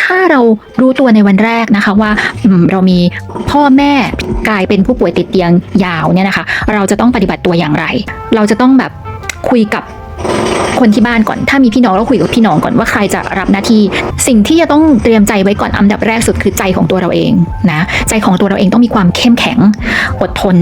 ถ้าเรารู้ตัวในวันแรกนะคะว่าเรามีพ่อแม่กลายเป็นผู้ป่วยติดเตียงยาวเนี่ยนะคะ เราจะต้องปฏิบัติตัวอย่างไร เราจะต้องแบบคุยกับคนที่บ้านก่อน ถ้ามีพี่น้องเราคุยกับพี่น้องก่อนว่าใครจะรับหน้าที่ สิ่งที่จะต้องเตรียมใจไว้ก่อนอันดับแรกสุดคือใจของตัวเราเองนะ ใจของตัวเราเองต้องมีความเข้มแข็งอดทน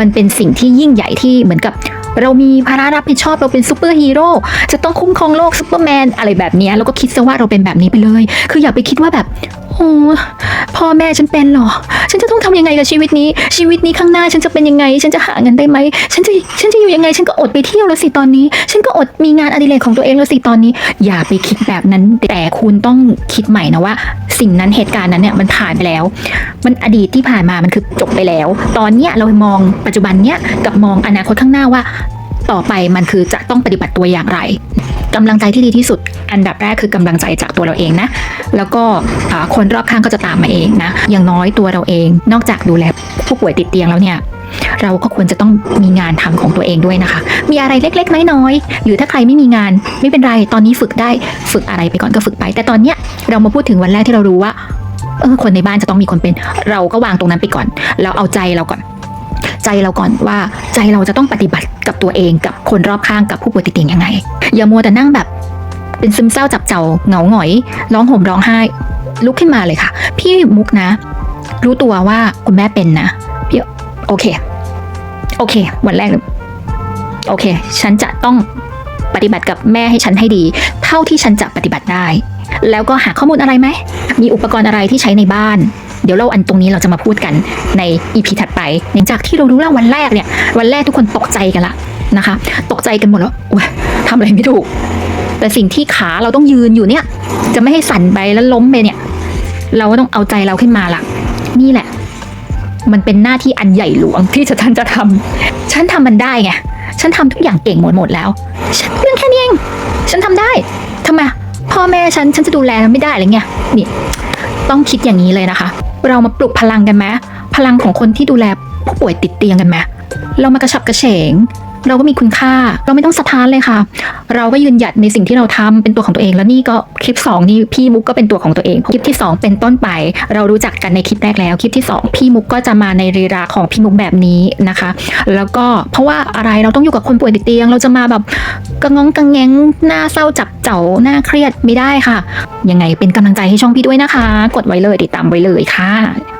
มันเป็นสิ่งที่ยิ่งใหญ่ที่เหมือนกับ เรามีภาระรับผิดชอบเราเป็นซูเปอร์ฮีโร่จะต้องคุ้มครองโลกซูเปอร์แมนอะไรแบบนี้แล้วก็คิดซะว่าเราเป็นแบบนี้ไปเลย คืออย่าไปคิดว่าแบบโอ้ พ่อแม่ฉันเป็นหรอ ฉันจะต้องทำยังไงกับชีวิตนี้ ชีวิตนี้ข้างหน้าฉันจะเป็นยังไง ฉันจะหาเงินได้ไหม ฉันจะ ฉันจะอยู่ยังไง ฉันก็อดไปเที่ยวแล้วสิตอนนี้ ฉันก็อดมีงานอดิเรกของตัวเองแล้วสิตอนนี้ อย่าไปคิดแบบนั้น แต่คุณต้องคิดใหม่นะว่า สิ่งนั้นเหตุการณ์นั้นเนี่ยมันผ่านไปแล้ว มันอดีตที่ผ่านมามันคือจบไปแล้ว ตอนเนี้ยเรามองปัจจุบันเนี้ยกับมองอนาคตข้างหน้าว่า ต่อไปมันคือจะต้องปฏิบัติตัวอย่างไร กำลังใจที่ดีที่สุด อันดับแรกคือกำลังใจจากตัวเราเองนะ แล้วก็คนรอบข้างก็จะตามมาเองนะ อย่างน้อยตัวเราเอง นอกจากดูแลผู้ป่วยติดเตียงแล้วเนี่ยเราก็ควรจะต้องมีงานทำของตัวเองด้วยนะคะ มีอะไรเล็กๆ น้อยๆ หรือถ้าใครไม่มีงานไม่เป็นไร ตอนนี้ฝึกได้ฝึกอะไรไปก่อนก็ฝึกไป แต่ตอนเนี้ยเรามาพูดถึงวันแรกที่เรารู้ว่าเออคนในบ้านจะต้องมีคนเป็น เราก็วางตรงนั้นไปก่อน เราเอาใจเราก่อน ใจเราก่อนว่าใจเราจะต้องปฏิบัติกับตัวเองกับคนรอบข้างกับผู้ป่วยติดเตียงยังไง อย่ามัวแต่นั่งแบบเป็นซึมเศร้าจับเจ้าเหงาหงอย ร้องห่มร้องไห้ ลุกขึ้นมาเลยค่ะ พี่มุกนะ รู้ตัวว่าคุณแม่เป็นนะพี่โอเค โอเค วันแรก โอเค ฉันจะต้องปฏิบัติกับแม่ให้ฉันให้ดี เท่าที่ฉันจะปฏิบัติได้ แล้วก็หาข้อมูลอะไรไหมมีอุปกรณ์อะไรที่ใช้ในบ้าน เดี๋ยวเราอันตรงนี้เราจะมาพูดกันในอีพีถัดไปหลังจากที่เรารู้แล้ววันแรกเนี่ย วันแรกทุกคนตกใจกันละนะคะ ตกใจกันหมดแล้วโอ๊ยทำอะไรไม่ถูก แต่สิ่งที่ขาเราต้องยืนอยู่เนี่ย จะไม่ให้สั่นไปแล้วล้มไปเนี่ย เราก็ต้องเอาใจเราขึ้นมาละนี่แหละ มันเป็นหน้าที่อันใหญ่หลวงที่ฉันจะทำฉันทำมันได้ไงฉันทำทุกอย่างเก่งหมดหมดแล้วฉันเรื่องแค่นี้เองฉันทำได้ทำไมพ่อแม่ฉันฉันจะดูแลไม่ได้หรือไงนี่ ต้องคิดอย่างนี้เลยนะคะ เรามาปลุกพลังกันไหมพลังของคนที่ดูแลผู้ป่วยติดเตียงกันไหมเรามากระชับกระเฉง เราก็มีคุณค่า เราไม่ต้องสะท้านเลยค่ะ เราก็ยืนหยัดในสิ่งที่เราทำเป็นตัวของตัวเอง แล้วนี่ก็คลิปสองนี่พี่มุกก็เป็นตัวของตัวเองคลิปที่สองเป็นต้นไป เรารู้จักกันในคลิปแรกแล้ว คลิปที่สองพี่มุกก็จะมาในรีราของพี่มุกแบบนี้นะคะ แล้วก็เพราะว่าอะไรเราต้องอยู่กับคนป่วยติดเตียง เราจะมาแบบกระงองกระงแงงหน้าเศร้าจับเจ้าหน้าเครียดไม่ได้ค่ะ ยังไงเป็นกำลังใจให้ช่องพี่ด้วยนะคะ กดไว้เลยติดตามไว้เลยค่ะ